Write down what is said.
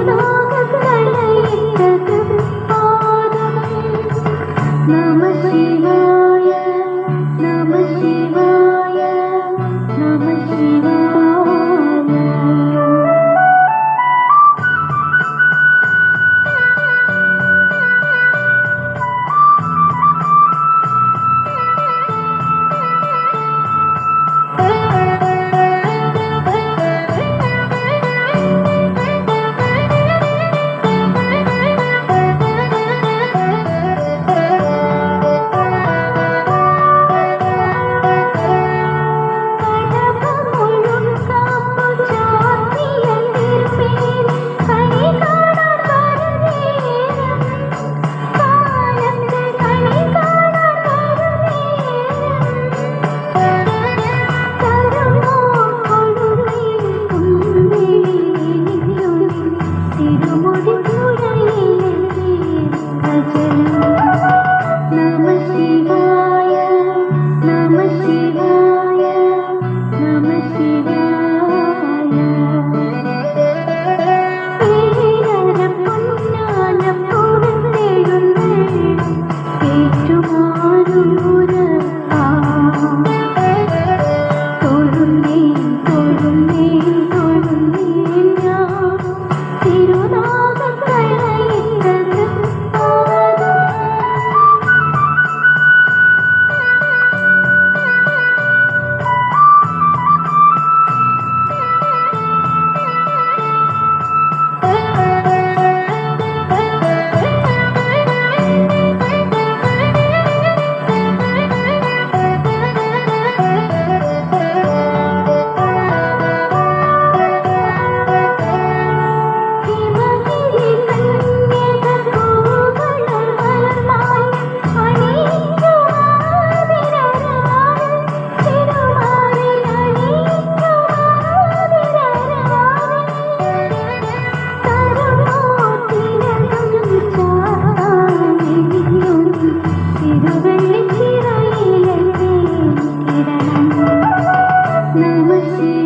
ನುಲಾಗದಳೆಯಿದ್ದದು Messiah.